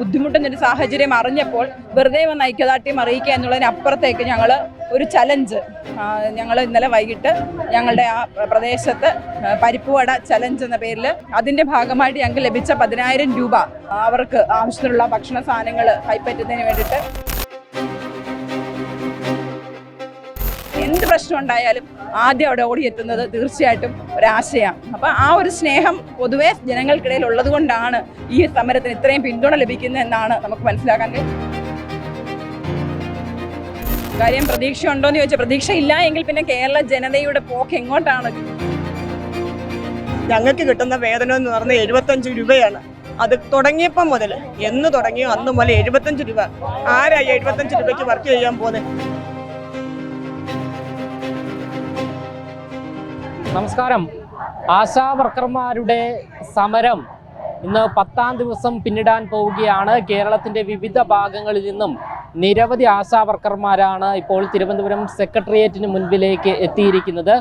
ബുദ്ധിമുട്ടുന്ന ഒരു സാഹചര്യം അറിഞ്ഞപ്പോൾ വെറുതെ വന്ന് ഐക്യദാർഢ്യം അറിയിക്കുക എന്നുള്ളതിനപ്പുറത്തേക്ക് ഞങ്ങൾ ഒരു ചലഞ്ച് ഞങ്ങൾ ഇന്നലെ വൈകിട്ട് ഞങ്ങളുടെ ആ പ്രദേശത്ത് പരിപ്പുവട ചലഞ്ച് എന്ന പേരിൽ അതിന്റെ ഭാഗമായിട്ട് ഞങ്ങൾക്ക് ലഭിച്ച പതിനായിരം രൂപ അവർക്ക് ആവശ്യത്തിനുള്ള ഭക്ഷണ സാധനങ്ങൾ കൈപ്പറ്റുന്നതിന് വേണ്ടിയിട്ട് എന്ത് പ്രശ്നം ഉണ്ടായാലും ആദ്യം അവിടെ ഓടിയെത്തുന്നത് തീർച്ചയായിട്ടും ഒരാശയാണ്. അപ്പം ആ ഒരു സ്നേഹം പൊതുവെ ജനങ്ങൾക്കിടയിൽ ഉള്ളത് കൊണ്ടാണ് ഈ സമരത്തിന് ഇത്രയും പിന്തുണ ലഭിക്കുന്നത് എന്നാണ് നമുക്ക് മനസ്സിലാക്കാൻ കഴിയും കാര്യം പ്രതീക്ഷ ഉണ്ടോ എന്ന് ചോദിച്ചാൽ പ്രതീക്ഷ ഇല്ല എങ്കിൽ പിന്നെ കേരള ജനതയുടെ പോക്ക് എങ്ങോട്ടാണ്? ഞങ്ങൾക്ക് കിട്ടുന്ന വേതനം എന്ന് പറഞ്ഞാൽ എഴുപത്തഞ്ച് രൂപയാണ്. അത് തുടങ്ങിയപ്പം മുതൽ എന്ന് തുടങ്ങിയോ അന്ന് മുതൽ എഴുപത്തഞ്ച് രൂപ. ആരായി എഴുപത്തഞ്ച് രൂപയ്ക്ക് വർക്ക് ചെയ്യാൻ പോകുന്നത് നമസ്കാരം. ആശാ വർക്കർമാരുടെ സമരം ഇന്ന് പത്താം ദിവസം പിന്നിടാൻ പോവുകയാണ്. കേരളത്തിന്റെ വിവിധ ഭാഗങ്ങളിൽ നിന്നും നിരവധി ആശാ വർക്കർമാരാണ് ഇപ്പോൾ തിരുവനന്തപുരം സെക്രട്ടേറിയറ്റിന് മുൻപിലേക്ക് എത്തിയിരിക്കുന്നത്.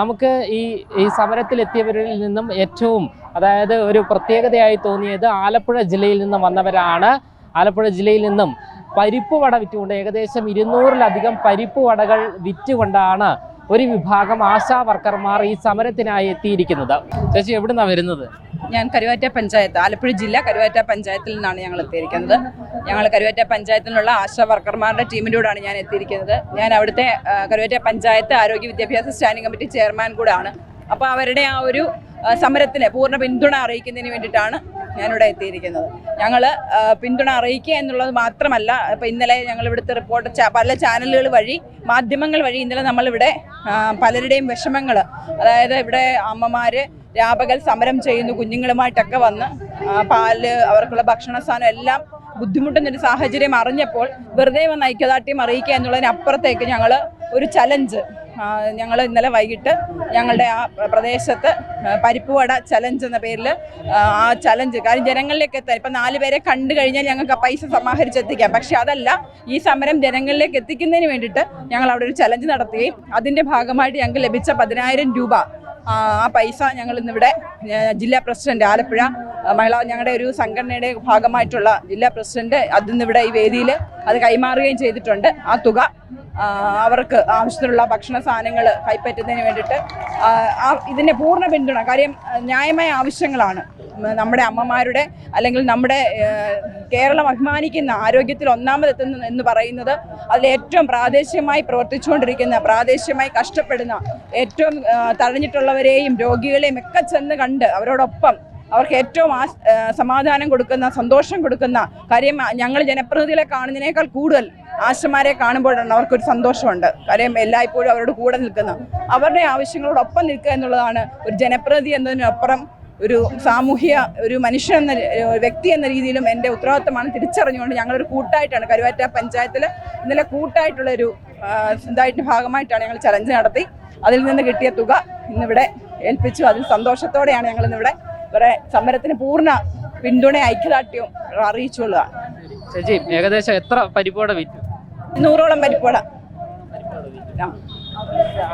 നമുക്ക് ഈ ഈ സമരത്തിൽ എത്തിയവരിൽ നിന്നും ഏറ്റവും അതായത് ഒരു പ്രത്യേകതയായി തോന്നിയത് ആലപ്പുഴ ജില്ലയിൽ നിന്നും വന്നവരാണ്. ആലപ്പുഴ ജില്ലയിൽ നിന്നും പരിപ്പ് വട വിറ്റുകൊണ്ട് ഏകദേശം ഇരുന്നൂറിലധികം പരിപ്പ് വടകൾ വിറ്റുകൊണ്ടാണ് ഒരു വിഭാഗം ആശാ വർക്കർമാർ ഈ സമരത്തിനായി എത്തിയിരിക്കുന്നത്. ചേച്ചി എവിടുന്നാ വരുന്നത്? ഞാൻ കരുവാറ്റ പഞ്ചായത്ത് ആലപ്പുഴ ജില്ല കരുവാറ്റ പഞ്ചായത്തിൽ നിന്നാണ് ഞങ്ങൾ എത്തിയിരിക്കുന്നത്. ഞങ്ങൾ കരുവാറ്റ പഞ്ചായത്തിലുള്ള ആശാ വർക്കർമാരുടെ ടീമിലൂടെയാണ് ഞാൻ എത്തിയിരിക്കുന്നത്. ഞാൻ അവിടുത്തെ കരുവാറ്റ പഞ്ചായത്ത് ആരോഗ്യ വിദ്യാഭ്യാസ സ്റ്റാൻഡിംഗ് കമ്മിറ്റി ചെയർമാൻ കൂടാണ്. അപ്പോൾ അവരുടെ ആ ഒരു സമരത്തിന് പൂർണ പിന്തുണ അറിയിക്കുന്നതിന് വേണ്ടിയിട്ടാണ് ഞാനിവിടെ എത്തിയിരിക്കുന്നത്. ഞങ്ങൾ പിന്തുണ അറിയിക്കുക എന്നുള്ളത് മാത്രമല്ല ഇപ്പോൾ ഇന്നലെ ഞങ്ങൾ ഇവിടുത്തെ റിപ്പോർട്ട് പല ചാനലുകൾ വഴി മാധ്യമങ്ങൾ വഴി ഇന്നലെ നമ്മളിവിടെ പലരുടെയും വിഷമങ്ങൾ അതായത് ഇവിടെ അമ്മമാർ രാപകൽ സമരം ചെയ്യുന്നു കുഞ്ഞുങ്ങളുമായിട്ടൊക്കെ വന്ന് പാൽ അവർക്കുള്ള ഭക്ഷണ സാധനം എല്ലാം ബുദ്ധിമുട്ടുന്ന ഒരു സാഹചര്യം അറിഞ്ഞപ്പോൾ വെറുതെ വന്ന് ഐക്യദാർഢ്യം അറിയിക്കുക എന്നുള്ളതിനപ്പുറത്തേക്ക് ഞങ്ങൾ ഒരു ചലഞ്ച് ഞങ്ങൾ ഇന്നലെ വൈകിട്ട് ഞങ്ങളുടെ ആ പ്രദേശത്ത് പരിപ്പുവട ചലഞ്ച് എന്ന പേരിൽ ആ ചലഞ്ച് കാര്യം ജനങ്ങളിലേക്ക് എത്താൻ ഇപ്പം നാല് പേരെ കണ്ടു കഴിഞ്ഞാൽ ഞങ്ങൾക്ക് ആ പൈസ സമാഹരിച്ചെത്തിക്കാം. പക്ഷെ അതല്ല ഈ സമരം ജനങ്ങളിലേക്ക് എത്തിക്കുന്നതിന് വേണ്ടിയിട്ട് ഞങ്ങൾ അവിടെ ഒരു ചലഞ്ച് നടത്തുകയും അതിന്റെ ഭാഗമായിട്ട് ഞങ്ങൾക്ക് ലഭിച്ച പതിനായിരം രൂപ ആ പൈസ ഞങ്ങൾ ഇന്നിവിടെ ജില്ലാ പ്രസിഡന്റ് ആലപ്പുഴ മഹിളാ ഞങ്ങളുടെ ഒരു സംഘടനയുടെ ഭാഗമായിട്ടുള്ള ജില്ലാ പ്രസിഡന്റ് അതിന്നിവിടെ ഈ വേദിയിൽ അത് കൈമാറുകയും ചെയ്തിട്ടുണ്ട്. ആ തുക അവർക്ക് ആവശ്യത്തിനുള്ള ഭക്ഷണ സാധനങ്ങൾ കൈപ്പറ്റുന്നതിന് വേണ്ടിയിട്ട് ഇതിന്റെ പൂർണ പിന്തുണ കാര്യം ന്യായമായ ആവശ്യങ്ങളാണ്. നമ്മുടെ അമ്മമാരുടെ അല്ലെങ്കിൽ നമ്മുടെ കേരളം അഭിമാനിക്കുന്ന ആരോഗ്യത്തിൽ ഒന്നാമതെത്തുന്ന എന്ന് പറയുന്നത് അതിൽ ഏറ്റവും പ്രാദേശികമായി പ്രവർത്തിച്ചുകൊണ്ടിരിക്കുന്ന പ്രാദേശികമായി കഷ്ടപ്പെടുന്ന ഏറ്റവും തടഞ്ഞിട്ടുള്ളവരെയും രോഗികളെയും ഒക്കെ ചെന്ന് കണ്ട് അവരോടൊപ്പം അവർക്ക് ഏറ്റവും ആ, സമാധാനം കൊടുക്കുന്ന സന്തോഷം കൊടുക്കുന്ന കാര്യം ഞങ്ങൾ ജനപ്രതിനിധികളെ കാണുന്നതിനേക്കാൾ കൂടുതൽ ആശമാരെ കാണുമ്പോഴാണ് അവർക്കൊരു സന്തോഷമുണ്ട്. കാര്യം എല്ലായ്പ്പോഴും അവരോട് കൂടെ നിൽക്കുന്ന അവരുടെ ആവശ്യങ്ങളോടൊപ്പം നിൽക്കുക എന്നുള്ളതാണ് ഒരു ജനപ്രതി എന്നതിനപ്പുറം ഒരു സാമൂഹ്യ ഒരു മനുഷ്യൻ എന്ന വ്യക്തി എന്ന രീതിയിലും എന്റെ ഉത്തരവാദിത്തമാണ് തിരിച്ചറിഞ്ഞുകൊണ്ട് ഞങ്ങളൊരു കൂട്ടായിട്ടാണ് കരുവാറ്റ പഞ്ചായത്തിൽ ഇന്നലെ കൂട്ടായിട്ടുള്ളൊരു ഇതായിട്ട് ഭാഗമായിട്ടാണ് ഞങ്ങൾ ചലഞ്ച് നടത്തി. അതിൽ നിന്ന് കിട്ടിയ തുക ഇന്നിവിടെ ഏൽപ്പിച്ചു. അതിൽ സന്തോഷത്തോടെയാണ് ഞങ്ങൾ ഇന്നിവിടെ ഇവരെ സമരത്തിന് പൂർണ പിന്തുണ ഐക്യദാർഢ്യവും അറിയിച്ചുകൊള്ളുക ചേച്ചി ഏകദേശം എത്ര പരിപാടി വിറ്റു നൂറോളം പരിപ്പുവട.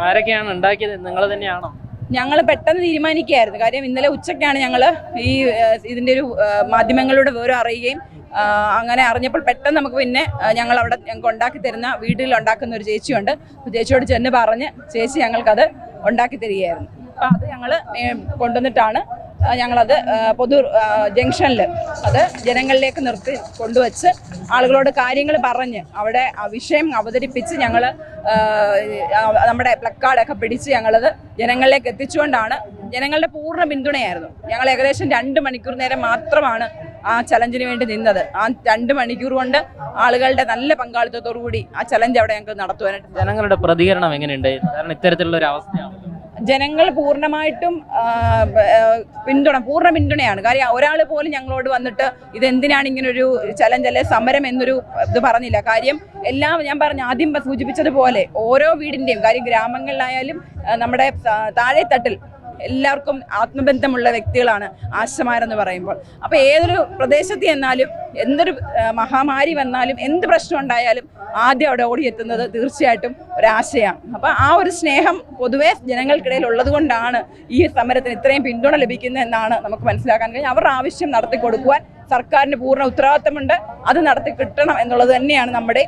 ആരൊക്കെയാണ് ഉണ്ടാക്കിയത്? നിങ്ങൾ തന്നെയാണോ? ഞങ്ങൾ പെട്ടെന്ന് തീരുമാനിക്കുകയായിരുന്നു. കാര്യം ഇന്നലെ ഉച്ചയ്ക്കാണ് ഞങ്ങൾ ഈ ഇതിന്റെ ഇതിന്റെ ഒരു മാധ്യമങ്ങളുടെ വിവരം അറിയുകയും അങ്ങനെ അറിഞ്ഞപ്പോൾ പെട്ടെന്ന് നമുക്ക് പിന്നെ ഞങ്ങൾ അവിടെ ഞങ്ങൾക്ക് ഉണ്ടാക്കി തരുന്ന വീട്ടിൽ ഉണ്ടാക്കുന്ന ഒരു ചേച്ചിയുണ്ട്. ചേച്ചിയോട് ചെന്ന് പറഞ്ഞ് ചേച്ചി ഞങ്ങൾക്കത് ഉണ്ടാക്കി തരികയായിരുന്നു. അപ്പോൾ അത് ഞങ്ങൾ കൊണ്ടുവന്നിട്ടാണ് ഞങ്ങളത് പൊതു ജംഗ്ഷനിൽ അത് ജനങ്ങളിലേക്ക് നിർത്തി കൊണ്ടുവച്ച് ആളുകളോട് കാര്യങ്ങൾ പറഞ്ഞ് അവിടെ വിഷയം അവതരിപ്പിച്ച് ഞങ്ങൾ നമ്മുടെ പ്ലക്കാർഡൊക്കെ പിടിച്ച് ഞങ്ങളത് ജനങ്ങളിലേക്ക് എത്തിച്ചുകൊണ്ടാണ് ജനങ്ങളുടെ പൂർണ പിന്തുണയായിരുന്നു. ഞങ്ങൾ ഏകദേശം രണ്ട് മണിക്കൂർ നേരം മാത്രമാണ് ആ ചലഞ്ചിന് വേണ്ടി നിന്നത്. ആ രണ്ട് മണിക്കൂർ കൊണ്ട് ആളുകളുടെ നല്ല പങ്കാളിത്തത്തോടു കൂടി ആ ചലഞ്ച് അവിടെ ഞങ്ങൾക്ക് നടത്തുവാനായിട്ട് ജനങ്ങളുടെ പ്രതികരണം എങ്ങനെയുണ്ട്? കാരണം ഇത്തരത്തിലുള്ള ഒരു അവസ്ഥയാണ് ജനങ്ങൾ പൂർണമായിട്ടും പിന്തുണ പൂർണ പിന്തുണയാണ്. കാര്യം ഒരാൾ പോലും ഞങ്ങളോട് വന്നിട്ട് ഇതെന്തിനാണ് ഇങ്ങനൊരു ചലഞ്ച് അല്ലെ സമരം എന്നൊരു ഇത് പറഞ്ഞില്ല. കാര്യം എല്ലാം ഞാൻ പറഞ്ഞു ആദ്യം സൂചിപ്പിച്ചതുപോലെ ഓരോ വീടിന്റെയും കാര്യം ഗ്രാമങ്ങളിലായാലും നമ്മുടെ താഴെത്തട്ടിൽ എല്ലാവർക്കും ആത്മബന്ധമുള്ള വ്യക്തികളാണ് ആശമാരെന്ന് പറയുമ്പോൾ. അപ്പോൾ ഏതൊരു പ്രദേശത്ത് ചെന്നാലും എന്തൊരു മഹാമാരി വന്നാലും എന്ത് പ്രശ്നം ഉണ്ടായാലും ആദ്യം അവിടെ ഓടിയെത്തുന്നത് തീർച്ചയായിട്ടും ഒരാശയാണ്. അപ്പോൾ ആ ഒരു സ്നേഹം പൊതുവേ ജനങ്ങൾക്കിടയിൽ ഉള്ളതുകൊണ്ടാണ് ഈ സമരത്തിന് ഇത്രയും പിന്തുണ ലഭിക്കുന്നത് എന്നാണ് നമുക്ക് മനസ്സിലാക്കാൻ കഴിഞ്ഞത് അവരുടെ ആവശ്യം നടത്തി കൊടുക്കുവാൻ സർക്കാരിന് പൂർണ ഉത്തരവാദിത്തമുണ്ട്. അത് നടത്തി കിട്ടണം എന്നുള്ളത് തന്നെയാണ് നമ്മുടെ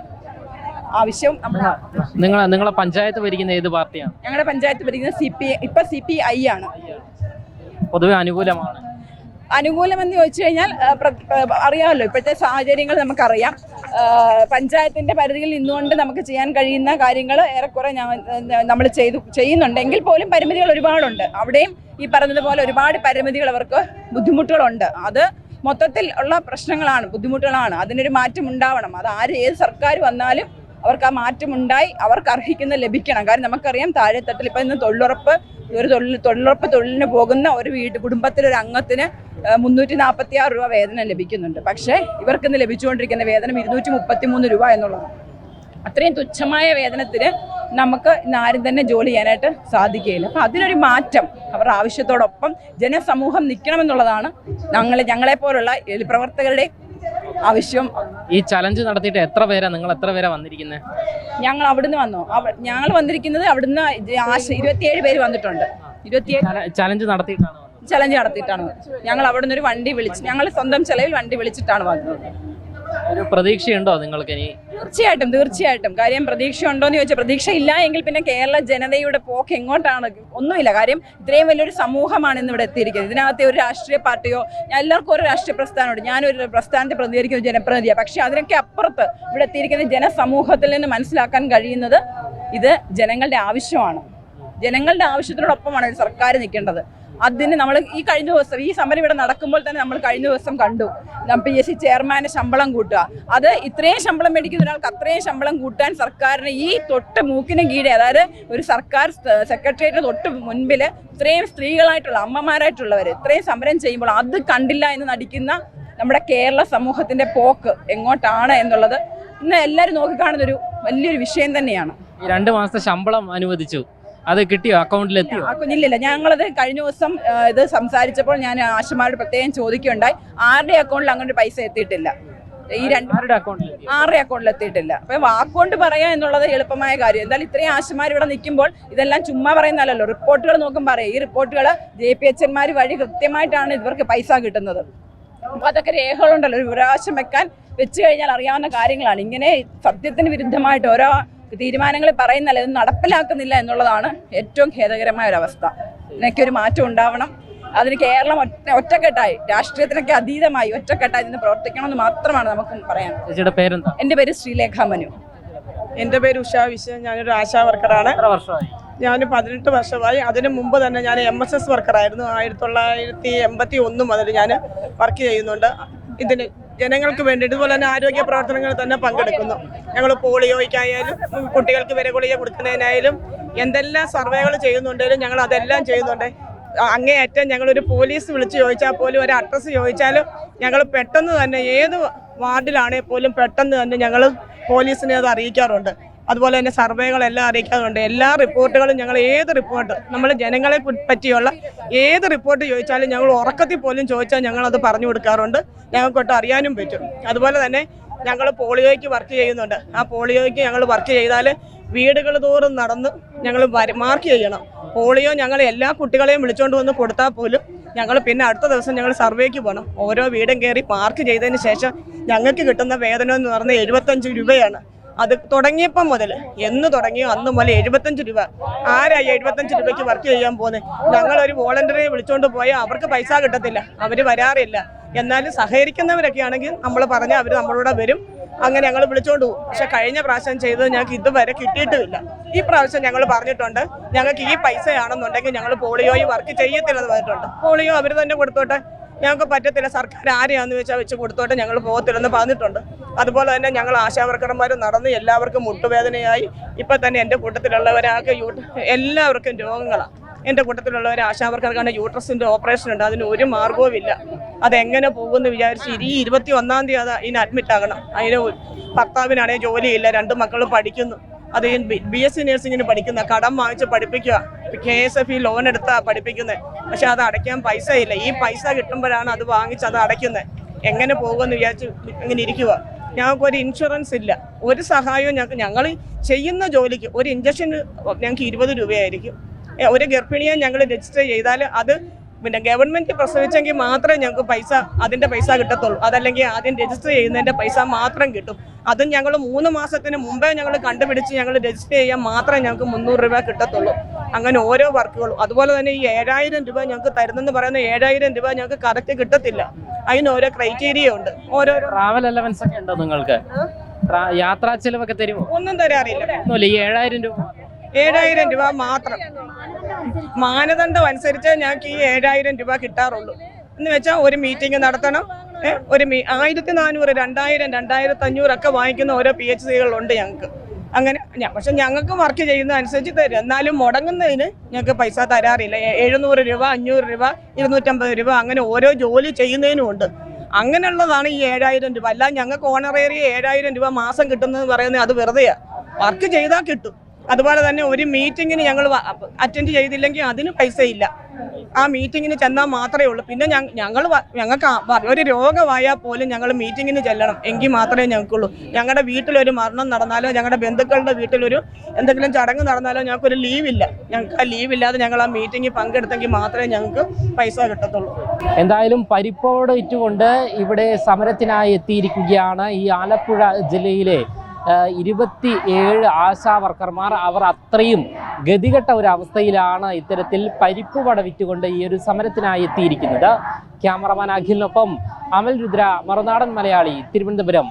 ആവശ്യവും നമ്മുടെ നിങ്ങൾ നിങ്ങളെ പഞ്ചായത്ത് ഭരിക്കുന്ന ഏത് പാർട്ടിയാണ്? ഞങ്ങളുടെ പഞ്ചായത്ത് ഭരിക്കുന്ന സി പി ഇപ്പൊ സി പി ഐ ആണ്. പൊതുവെ അനുകൂലമാണ്. അനുകൂലമെന്ന് ചോദിച്ചു കഴിഞ്ഞാൽ അറിയാമല്ലോ ഇപ്പോഴത്തെ സാഹചര്യങ്ങൾ നമുക്കറിയാം. പഞ്ചായത്തിന്റെ പഞ്ചായത്തിന്റെ പരിധിയിൽ നിന്നുകൊണ്ട് നമുക്ക് ചെയ്യാൻ കഴിയുന്ന കാര്യങ്ങൾ ഏറെക്കുറെ നമ്മൾ ചെയ്തു ചെയ്യുന്നുണ്ടെങ്കിൽ പോലും പരിമിതികൾ ഒരുപാടുണ്ട്. അവിടെയും ഈ പറഞ്ഞതുപോലെ ഒരുപാട് പരിമിതികൾ അവർക്ക് ബുദ്ധിമുട്ടുകളുണ്ട്. അത് മൊത്തത്തിൽ ഉള്ള പ്രശ്നങ്ങളാണ് ബുദ്ധിമുട്ടുകളാണ്. അതിനൊരു മാറ്റം ഉണ്ടാവണം. അത് ആര് ഏത് സർക്കാർ വന്നാലും അവർക്ക് ആ മാറ്റം ഉണ്ടായി അവർക്ക് അർഹിക്കുന്ന ലഭിക്കണം. കാരണം നമുക്കറിയാം താഴെത്തട്ടിൽ ഇപ്പം ഇന്ന് തൊഴിലുറപ്പ് ഒരു തൊഴിൽ തൊഴിലുറപ്പ് തൊഴിലിന് പോകുന്ന ഒരു വീട് കുടുംബത്തിലൊരു അംഗത്തിന് മുന്നൂറ്റി നാൽപ്പത്തി ആറ് രൂപ വേതനം ലഭിക്കുന്നുണ്ട്. പക്ഷേ ഇവർക്ക് ഇന്ന് ലഭിച്ചുകൊണ്ടിരിക്കുന്ന വേതനം ഇരുന്നൂറ്റി മുപ്പത്തി മൂന്ന് രൂപ എന്നുള്ളതാണ്. അത്രയും തുച്ഛമായ വേതനത്തിന് നമുക്ക് ആരും തന്നെ ജോലി ചെയ്യാനായിട്ട് സാധിക്കുകയില്ല. അപ്പം അതിനൊരു മാറ്റം അവരുടെ ആവശ്യത്തോടൊപ്പം ജനസമൂഹം നിൽക്കണമെന്നുള്ളതാണ് ഞങ്ങൾ ഞങ്ങളെപ്പോലുള്ള പ്രവർത്തകരുടെ ആവശ്യം. ഈ ചലഞ്ച് നടത്തിയിട്ട് എത്ര പേരാ? നിങ്ങൾ എത്ര പേരാ വന്നിരിക്കുന്നത് ഞങ്ങൾ അവിടുന്ന് വന്നു? ഞങ്ങൾ വന്നിരിക്കുന്നത് അവിടുന്ന് ഇരുപത്തിയേഴ് പേര് വന്നിട്ടുണ്ട്. ഇരുപത്തിയേഴ് ചലഞ്ച് നടത്തിയിട്ടാണ്. ചലഞ്ച് നടത്തിയിട്ടാണ് ഞങ്ങൾ അവിടുന്ന് ഒരു വണ്ടി വിളിച്ച് ഞങ്ങൾ സ്വന്തം ചെലവിൽ വണ്ടി വിളിച്ചിട്ടാണ് വന്നത്. ഒരു പ്രതീക്ഷയുണ്ടോ നിങ്ങൾക്ക് ഇനി? തീർച്ചയായിട്ടും തീർച്ചയായിട്ടും. കാര്യം പ്രതീക്ഷ ഉണ്ടോ എന്ന് ചോദിച്ചാൽ പ്രതീക്ഷ ഇല്ല എങ്കിൽ പിന്നെ കേരള ജനതയുടെ പോക്ക് എങ്ങോട്ടാണ്? ഒന്നുമില്ല. കാര്യം ഇത്രയും വലിയൊരു സമൂഹമാണ് ഇന്ന് ഇവിടെ എത്തിയിരിക്കുന്നത്. ഇതിനകത്ത് ഒരു രാഷ്ട്രീയ പാർട്ടിയോ എല്ലാവർക്കും ഒരു രാഷ്ട്രീയ പ്രസ്ഥാനമുണ്ട്. ഞാനൊരു പ്രസ്ഥാനത്തെ പ്രതികരിക്കുന്ന ജനപ്രതിനിധിയാണ് പക്ഷേ അതിനൊക്കെ അപ്പുറത്ത് ഇവിടെ എത്തിയിരിക്കുന്ന ജനസമൂഹത്തിൽ നിന്ന് മനസ്സിലാക്കാൻ കഴിയുന്നത് ഇത് ജനങ്ങളുടെ ആവശ്യമാണ്. ജനങ്ങളുടെ ആവശ്യത്തിനോടൊപ്പമാണ് സർക്കാർ നിൽക്കേണ്ടത്. അതിന് നമ്മൾ ഈ കഴിഞ്ഞ ദിവസം ഈ സമരം ഇവിടെ നടക്കുമ്പോൾ തന്നെ നമ്മൾ കഴിഞ്ഞ ദിവസം കണ്ടു. പി എസ് സി ചെയർമാന് ശമ്പളം കൂട്ടുക. അത് ഇത്രയും ശമ്പളം മേടിക്കുന്ന ഒരാൾക്ക് അത്രയും ശമ്പളം കൂട്ടാൻ സർക്കാരിന് ഈ തൊട്ട് മൂക്കിന് കീഴെ അതായത് ഒരു സർക്കാർ സെക്രട്ടേറിയറ്റ് തൊട്ട് മുൻപിൽ ഇത്രയും സ്ത്രീകളായിട്ടുള്ള അമ്മമാരായിട്ടുള്ളവർ ഇത്രയും സമരം ചെയ്യുമ്പോൾ അത് കണ്ടില്ല എന്ന് നടിക്കുന്ന നമ്മുടെ കേരള സമൂഹത്തിന്റെ പോക്ക് എങ്ങോട്ടാണ് എന്നുള്ളത് ഇന്ന് എല്ലാവരും നോക്കിക്കാണുന്നൊരു വലിയൊരു വിഷയം തന്നെയാണ്. ഈ രണ്ട് മാസത്തെ ശമ്പളം അനുവദിച്ചു. അത് കിട്ടിയോ? അക്കൗണ്ടിൽ എത്തിയോ? ഇല്ലില്ല ഞങ്ങളത് കഴിഞ്ഞ ദിവസം ഇത് സംസാരിച്ചപ്പോൾ ഞാൻ ആശമാരോട് പ്രത്യേകം ചോദിക്കുകയുണ്ടായി. ആരുടെ അക്കൗണ്ടിൽ അങ്ങനെ ഒരു പൈസ എത്തിയിട്ടില്ല? ഈ രണ്ട് ആരുടെ അക്കൗണ്ടിൽ ആരുടെ അക്കൗണ്ടിൽ എത്തിയിട്ടില്ല? അപ്പൊ വാക്കുകൊണ്ട് പറയാ എന്നുള്ളത് എളുപ്പമായ കാര്യം. എന്തായാലും ഇത്രയും ആശമാർ ഇവിടെ നിൽക്കുമ്പോൾ ഇതെല്ലാം ചുമ്മാ പറയുന്നതല്ലല്ലോ. റിപ്പോർട്ടുകൾ നോക്കും പറയാം ഈ റിപ്പോർട്ടുകൾ ജെ പി എച്ച് എൻമാർ വഴി കൃത്യമായിട്ടാണ് ഇവർക്ക് പൈസ കിട്ടുന്നത്. അപ്പൊ അതൊക്കെ രേഖകളുണ്ടല്ലോ. ഒരു പ്രാവശ്യം വെക്കാൻ വെച്ച് കഴിഞ്ഞാൽ അറിയാവുന്ന കാര്യങ്ങളാണ്. ഇങ്ങനെ സത്യത്തിന് വിരുദ്ധമായിട്ട് ഓരോ തീരുമാനങ്ങൾ പറയുന്നില്ല ഇത് നടപ്പിലാക്കുന്നില്ല എന്നുള്ളതാണ് ഏറ്റവും ഖേദകരമായ ഒരു അവസ്ഥ. ഇതിനൊക്കെ ഒരു മാറ്റം ഉണ്ടാവണം. അതിന് കേരളം ഒറ്റ ഒറ്റക്കെട്ടായി. രാഷ്ട്രീയത്തിനൊക്കെ അതീതമായി ഒറ്റക്കെട്ടായി നിന്ന് പ്രവർത്തിക്കണമെന്ന് മാത്രമാണ് നമുക്ക് പറയാൻ ചേച്ചിയുടെ പേരെന്താ? എന്റെ പേര് ശ്രീലേഖ മനു. എന്റെ പേര് ഉഷാ വിശ്വ. ഞാനൊരു ആശാ വർക്കറാണ്. എത്ര വർഷമായി? ഞാൻ പതിനെട്ട് വർഷമായി. അതിനു മുമ്പ് തന്നെ ഞാൻ എം എസ് എസ് വർക്കറായിരുന്നു. ആയിരത്തി തൊള്ളായിരത്തി എൺപത്തി ഒന്ന് മുതൽ ഞാൻ വർക്ക് ചെയ്യുന്നുണ്ട്. ഇതിന് ജനങ്ങൾക്ക് വേണ്ടി ഇതുപോലെ തന്നെ ആരോഗ്യ പ്രവർത്തനങ്ങളിൽ തന്നെ പങ്കെടുക്കുന്നു. ഞങ്ങൾ പോളിയോയ്ക്കായാലും കുട്ടികൾക്ക് വിരഗുളിക കൊടുക്കുന്നതിനായാലും എന്തെല്ലാം സർവേകൾ ചെയ്യുന്നുണ്ടെങ്കിലും ഞങ്ങൾ അതെല്ലാം ചെയ്യുന്നുണ്ട്. അങ്ങേയറ്റം ഞങ്ങളൊരു പോലീസ് വിളിച്ച് ചോദിച്ചാൽ പോലും ഒരു അഡ്രസ്സ് ചോദിച്ചാലും ഞങ്ങൾ പെട്ടെന്ന് തന്നെ ഏത് വാർഡിലാണെങ്കിൽ പോലും പെട്ടെന്ന് തന്നെ ഞങ്ങൾ പോലീസിനെ അത് അറിയിക്കാറുണ്ട്. അതുപോലെ തന്നെ സർവേകളെല്ലാം അറിയിക്കാറുണ്ട് എല്ലാ റിപ്പോർട്ടുകളും ഞങ്ങൾ ഏത് റിപ്പോർട്ട് നമ്മൾ ജനങ്ങളെ പറ്റിയുള്ള ഏത് റിപ്പോർട്ട് ചോദിച്ചാലും ഞങ്ങൾ ഉറക്കത്തിൽ പോലും ചോദിച്ചാൽ അത് പറഞ്ഞു കൊടുക്കാറുണ്ട്. ഞങ്ങൾക്കൊട്ട് അറിയാനും പറ്റും. അതുപോലെ തന്നെ ഞങ്ങൾ പോളിയോയ്ക്ക് വർക്ക് ചെയ്യുന്നുണ്ട്. ആ പോളിയോയ്ക്ക് ഞങ്ങൾ വർക്ക് ചെയ്താൽ വീടുകൾ തോറും നടന്ന് ഞങ്ങൾ മാർക്ക് ചെയ്യണം. പോളിയോ ഞങ്ങൾ എല്ലാ കുട്ടികളെയും വിളിച്ചുകൊണ്ട് വന്ന് കൊടുത്താൽ പോലും ഞങ്ങൾ പിന്നെ അടുത്ത ദിവസം ഞങ്ങൾ സർവേക്ക് പോകണം. ഓരോ വീടും കയറി മാർക്ക് ചെയ്തതിന് ശേഷം ഞങ്ങൾക്ക് കിട്ടുന്ന വേതനം എന്ന് പറഞ്ഞാൽ എഴുപത്തഞ്ച് രൂപയാണ്. അത് തുടങ്ങിയപ്പം മുതൽ എന്ന് തുടങ്ങിയോ അന്ന് മുതൽ എഴുപത്തഞ്ച് രൂപ. ആരായി എഴുപത്തഞ്ച് രൂപയ്ക്ക് വർക്ക് ചെയ്യാൻ പോകുന്നത് ഞങ്ങളൊരു വോളണ്ടറിയെ വിളിച്ചുകൊണ്ട് പോയാൽ അവർക്ക് പൈസ കിട്ടത്തില്ല. അവർ വരാറില്ല. എന്നാലും സഹകരിക്കുന്നവരൊക്കെ ആണെങ്കിൽ നമ്മൾ പറഞ്ഞാൽ അവർ നമ്മളോട് വരും. അങ്ങനെ ഞങ്ങൾ വിളിച്ചോണ്ട് പോകും പക്ഷെ കഴിഞ്ഞ പ്രാവശ്യം ചെയ്തത് ഞങ്ങൾക്ക് ഇതുവരെ കിട്ടിയിട്ടുമില്ല. ഈ പ്രാവശ്യം ഞങ്ങൾ പറഞ്ഞിട്ടുണ്ട് ഞങ്ങൾക്ക് ഈ പൈസയാണെന്നുണ്ടെങ്കിൽ ഞങ്ങൾ പോളിയോയിൽ വർക്ക് ചെയ്യത്തില്ലെന്ന് പറഞ്ഞിട്ടുണ്ട്. പോളിയോ അവർ തന്നെ കൊടുത്തോട്ടെ? ഞങ്ങൾക്ക് പറ്റത്തില്ല. സർക്കാർ ആരെയാണെന്ന് വെച്ചാൽ വെച്ച് കൊടുത്തോട്ടെ ഞങ്ങൾ പോകത്തില്ലെന്ന് പറഞ്ഞിട്ടുണ്ട്. അതുപോലെ തന്നെ ഞങ്ങൾ ആശാവർക്കർമാർ നടന്ന് എല്ലാവർക്കും മുട്ടുവേദനയായി. ഇപ്പം തന്നെ എന്റെ കൂട്ടത്തിലുള്ളവരാക്ക് യൂട്ട് എല്ലാവർക്കും രോഗങ്ങളാണ് എന്റെ കൂട്ടത്തിലുള്ളവർ ആശാവർക്കർക്കാണ് യൂട്രസിന്റെ ഓപ്പറേഷൻ ഉണ്ട്. അതിന് ഒരു മാർഗവും ഇല്ല. അതെങ്ങനെ പോകുമെന്ന് വിചാരിച്ച് ഈ ഇരുപത്തി ഒന്നാം തീയതി അത് അതിന് അഡ്മിറ്റ് ആകണം. അതിന് ഭർത്താവിനാണെങ്കിൽ ജോലിയില്ല. രണ്ട് മക്കളും പഠിക്കുന്നു. അത് ബി എസ് സി നഴ്സിങ്ങിന് പഠിക്കുന്ന കടം വാങ്ങിച്ച് പഠിപ്പിക്കുക K S F E loan എടുത്താ പഠിപ്പിക്കുന്നത് പക്ഷെ അത് അടയ്ക്കാൻ പൈസ ഇല്ല ഈ പൈസ കിട്ടുമ്പോഴാണ് അത് വാങ്ങിച്ച് അത് അടയ്ക്കുന്നത് എങ്ങനെ പോകുമെന്ന് വിചാരിച്ച് ഇങ്ങനെ ഇരിക്കുക ഞങ്ങൾക്ക് ഒരു ഇൻഷുറൻസ് ഇല്ല. ഒരു സഹായവും ഞങ്ങൾക്ക് ഞങ്ങൾ ചെയ്യുന്ന ജോലിക്ക് ഒരു ഇഞ്ചക്ഷന് ഞങ്ങൾക്ക് ഇരുപത് രൂപയായിരിക്കും. ഒരു ഗർഭിണിയെ ഞങ്ങൾ രജിസ്റ്റർ ചെയ്താൽ അത് പിന്നെ ഗവൺമെന്റ് പ്രസവിച്ചെങ്കിൽ മാത്രമേ ഞങ്ങൾക്ക് പൈസ അതിന്റെ പൈസ കിട്ടത്തുള്ളൂ. അതല്ലെങ്കിൽ ആദ്യം രജിസ്റ്റർ ചെയ്യുന്നതിന്റെ പൈസ മാത്രം കിട്ടും. അതും ഞങ്ങൾ മൂന്ന് മാസത്തിന് മുമ്പേ ഞങ്ങൾ കണ്ടുപിടിച്ച് ഞങ്ങൾ രജിസ്റ്റർ ചെയ്യാൻ മാത്രമേ ഞങ്ങൾക്ക് മുന്നൂറ് രൂപ കിട്ടത്തുള്ളൂ. അങ്ങനെ ഓരോ വർക്കുകളും. അതുപോലെ തന്നെ ഈ ഏഴായിരം രൂപ ഞങ്ങൾക്ക് തരുന്നെന്ന് പറയുന്ന ഏഴായിരം രൂപ ഞങ്ങൾക്ക് കറക്റ്റ് കിട്ടത്തില്ല. അതിന് ഓരോ ക്രൈറ്റീരിയ ഉണ്ട്. ഓരോ ട്രാവൽ അലവൻസ് ഒക്കെ ഉണ്ടോ നിങ്ങൾക്ക്? യാത്രാ ചെലവൊക്കെ തരുമോ? ഒന്നും തരാറില്ല. ഈ ഏഴായിരം രൂപ ഏഴായിരം രൂപ മാത്രം. മാനദണ്ഡം അനുസരിച്ച് ഞങ്ങൾക്ക് ഈ ഏഴായിരം രൂപ കിട്ടാറുള്ളൂ. എന്ന് വെച്ചാൽ ഒരു മീറ്റിംഗ് നടത്തണം. ഒരു ആയിരത്തി നാനൂറ് രണ്ടായിരം രണ്ടായിരത്തി അഞ്ഞൂറൊക്കെ വാങ്ങിക്കുന്ന ഓരോ പി എച്ച് സികളുണ്ട് ഞങ്ങൾക്ക്. അങ്ങനെ പക്ഷെ ഞങ്ങൾക്ക് വർക്ക് ചെയ്യുന്ന അനുസരിച്ച് തരും എന്നാലും മുടങ്ങുന്നതിന് ഞങ്ങൾക്ക് പൈസ തരാറില്ല. എഴുന്നൂറ് രൂപ അഞ്ഞൂറ് രൂപ ഇരുന്നൂറ്റമ്പത് രൂപ അങ്ങനെ ഓരോ ജോലി ചെയ്യുന്നതിനും ഉണ്ട്. അങ്ങനെയുള്ളതാണ് ഈ ഏഴായിരം രൂപ. അല്ല ഞങ്ങൾക്ക് ഓണറേറിയ ഏഴായിരം രൂപ മാസം കിട്ടുന്നത് പറയുന്നത് അത് വെറുതെയാണ് വർക്ക് ചെയ്താൽ കിട്ടും. അതുപോലെ തന്നെ ഒരു മീറ്റിങ്ങിന് ഞങ്ങൾ അറ്റൻഡ് ചെയ്തില്ലെങ്കിൽ അതിന് പൈസയില്ല. ആ മീറ്റിങ്ങിന് ചെന്നാൽ മാത്രമേ ഉള്ളൂ. പിന്നെ ഞങ്ങൾ ഞങ്ങൾക്ക് ഒരു രോഗമായാൽ പോലും ഞങ്ങൾ മീറ്റിങ്ങിന് ചെല്ലണം. എങ്കിൽ മാത്രമേ ഞങ്ങൾക്കുള്ളൂ. ഞങ്ങളുടെ വീട്ടിലൊരു മരണം നടന്നാലോ ഞങ്ങളുടെ ബന്ധുക്കളുടെ വീട്ടിലൊരു എന്തെങ്കിലും ചടങ്ങ് നടന്നാലോ ഞങ്ങൾക്കൊരു ലീവില്ല ഞങ്ങൾക്ക് ആ ലീവില്ലാതെ ഞങ്ങൾ ആ മീറ്റിങ്ങിൽ പങ്കെടുത്തെങ്കിൽ മാത്രമേ ഞങ്ങൾക്ക് പൈസ കിട്ടത്തുള്ളൂ. എന്തായാലും പരിപ്പോട് ഇട്ടുകൊണ്ട് ഇവിടെ സമരത്തിനായി എത്തിയിരിക്കുകയാണ് ഈ ആലപ്പുഴ ജില്ലയിലെ ഇരുപത്തി ഏഴ് ആശാ വർക്കർമാർ അവർ അത്രയും ഗതികെട്ട ഒരു അവസ്ഥയിലാണ് ഇത്തരത്തിൽ പരിപ്പ് വട കൊണ്ട് ഈ ഒരു സമരത്തിനായി എത്തിയിരിക്കുന്നത്. ക്യാമറമാൻ അഖിലിനൊപ്പം അമൽ രുദ്ര മറുനാടൻ മലയാളി തിരുവനന്തപുരം.